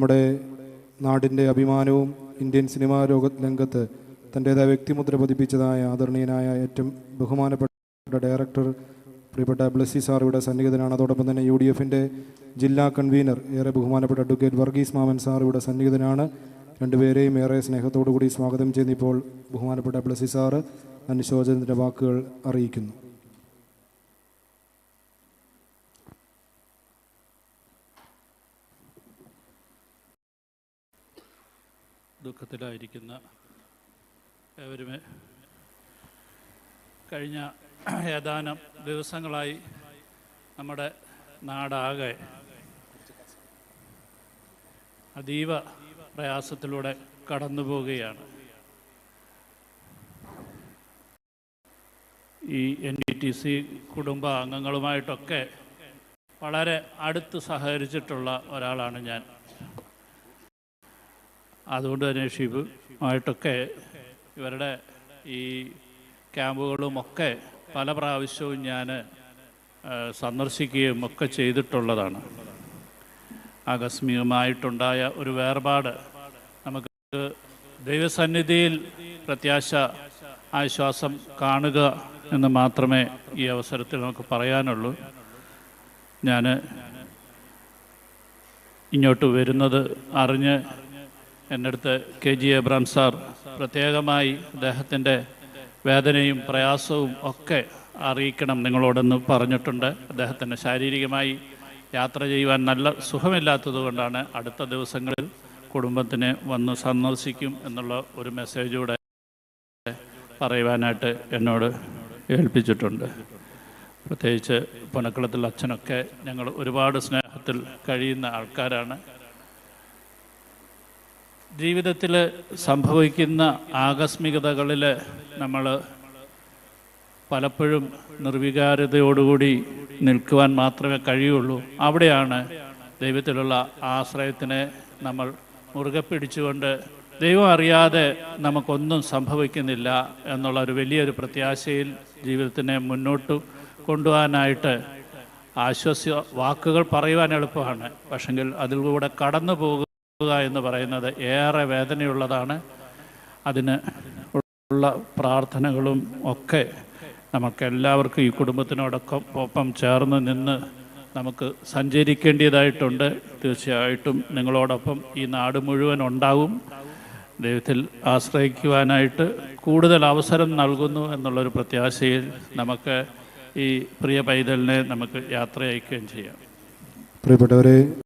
നമ്മുടെ നാടിന്റെ അഭിമാനവും ഇന്ത്യൻ സിനിമാ ലോക രംഗത്ത് തന്റേതായ വ്യക്തിമുദ്ര പതിപ്പിച്ചതായ ആദരണീയനായ ഏറ്റവും ബഹുമാനപ്പെട്ട ഡയറക്ടർ പ്രിയപ്പെട്ട ബ്ലസ്സി സാർ സന്നിഹിതനാണ്. അതോടൊപ്പം തന്നെ യു ഡി എഫിന്റെ ജില്ലാ കൺവീനർ ഏറെ ബഹുമാനപ്പെട്ട അഡ്വക്കേറ്റ് വർഗീസ് മാമൻ സാർ സന്നിഹിതനാണ്. രണ്ടുപേരെയും ഏറെ സ്നേഹത്തോടു കൂടി സ്വാഗതം ചെയ്യുന്ന ഇപ്പോൾ ബഹുമാനപ്പെട്ട ബ്ലസ്സി സാറ് അനുശോചനത്തിന്റെ വാക്കുകൾ അറിയിക്കുന്നു. ദുഃഖത്തിലായിരിക്കുന്ന ഏവരുമേ. കഴിഞ്ഞ ഏതാനും ദിവസങ്ങളായി നമ്മുടെ നാടാകെ അതീവ പ്രയാസത്തിലൂടെ കടന്നു പോവുകയാണ് ഈ എൻ ഡി ടി സി കുടുംബ അംഗങ്ങളുമായിട്ടൊക്കെ വളരെ അടുത്ത് സഹകരിച്ചിട്ടുള്ള ഒരാളാണ് ഞാൻ. അതുകൊണ്ട് തന്നെ ഷിബ് ആയിട്ടൊക്കെ ഇവരുടെ ഈ ക്യാമ്പുകളുമൊക്കെ പല പ്രാവശ്യവും ഞാൻ സന്ദർശിക്കുകയും ഒക്കെ ചെയ്തിട്ടുള്ളതാണ്. ആകസ്മികമായിട്ടുണ്ടായ ഒരു വേർപാട് നമുക്ക് ദൈവസന്നിധിയിൽ പ്രത്യാശ ആശ്വാസം കാണുക എന്ന് മാത്രമേ ഈ അവസരത്തിൽ നമുക്ക് പറയാനുള്ളൂ. ഞാൻ ഇങ്ങോട്ട് വരുന്നത് അറിഞ്ഞ് എന്റെ അടുത്ത് കെ ജി എബ്രാം സാർ പ്രത്യേകമായി അദ്ദേഹത്തിന്റെ വേദനയും പ്രയാസവും ഒക്കെ അറിയിക്കണം നിങ്ങളോടെന്ന് പറഞ്ഞിട്ടുണ്ട്. അദ്ദേഹത്തിന് ശാരീരികമായി യാത്ര ചെയ്യുവാൻ നല്ല സുഖമില്ലാത്തതുകൊണ്ടാണ് അടുത്ത ദിവസങ്ങളിൽ കുടുംബത്തിനെ വന്ന് സന്ദർശിക്കും എന്നുള്ള ഒരു മെസ്സേജൂടെ പറയുവാനായിട്ട് എന്നോട് ഏൽപ്പിച്ചിട്ടുണ്ട്. പ്രത്യേകിച്ച് പുനക്കളത്തിൽ അച്ഛനൊക്കെ ഞങ്ങൾ ഒരുപാട് സ്നേഹത്തിൽ കഴിയുന്ന ആൾക്കാരാണ്. ജീവിതത്തിൽ സംഭവിക്കുന്ന ആകസ്മികതകളിൽ നമ്മൾ പലപ്പോഴും നിർവികാരതയോടുകൂടി നിൽക്കുവാൻ മാത്രമേ കഴിയുള്ളൂ. അവിടെയാണ് ദൈവത്തിലുള്ള ആശ്രയത്തിനെ നമ്മൾ മുറുകെ പിടിച്ചുകൊണ്ട് ദൈവം അറിയാതെ നമുക്കൊന്നും സംഭവിക്കുന്നില്ല എന്നുള്ള ഒരു വലിയൊരു പ്രത്യാശയിൽ ജീവിതത്തിനെ മുന്നോട്ട് കൊണ്ടുപോകാനായിട്ട് ആശ്വസ്യ വാക്കുകൾ പറയുവാൻ എളുപ്പമാണ്. പക്ഷെങ്കിൽ അതിലൂടെ കടന്നു പോകുക എന്ന് പറയുന്നത് ഏറെ വേദനയുള്ളതാണ്. അതിന് ഉള്ള പ്രാർത്ഥനകളും ഒക്കെ നമുക്ക് എല്ലാവർക്കും ഈ കുടുംബത്തിനോടൊപ്പം ഒപ്പം ചേർന്ന് നിന്ന് നമുക്ക് സഞ്ചരിക്കേണ്ടതായിട്ടുണ്ട് തീർച്ചയായിട്ടും നിങ്ങളോടൊപ്പം ഈ നാട് മുഴുവൻ ഉണ്ടാവും. ദൈവത്തിൽ ആശ്രയിക്കുവാനായിട്ട് കൂടുതൽ അവസരം നൽകുന്നു എന്നുള്ളൊരു പ്രത്യാശയിൽ നമുക്ക് ഈ പ്രിയ പൈതലിനെ നമുക്ക് യാത്ര അയക്കുകയും ചെയ്യാം. പ്രിയപ്പെട്ടവരെ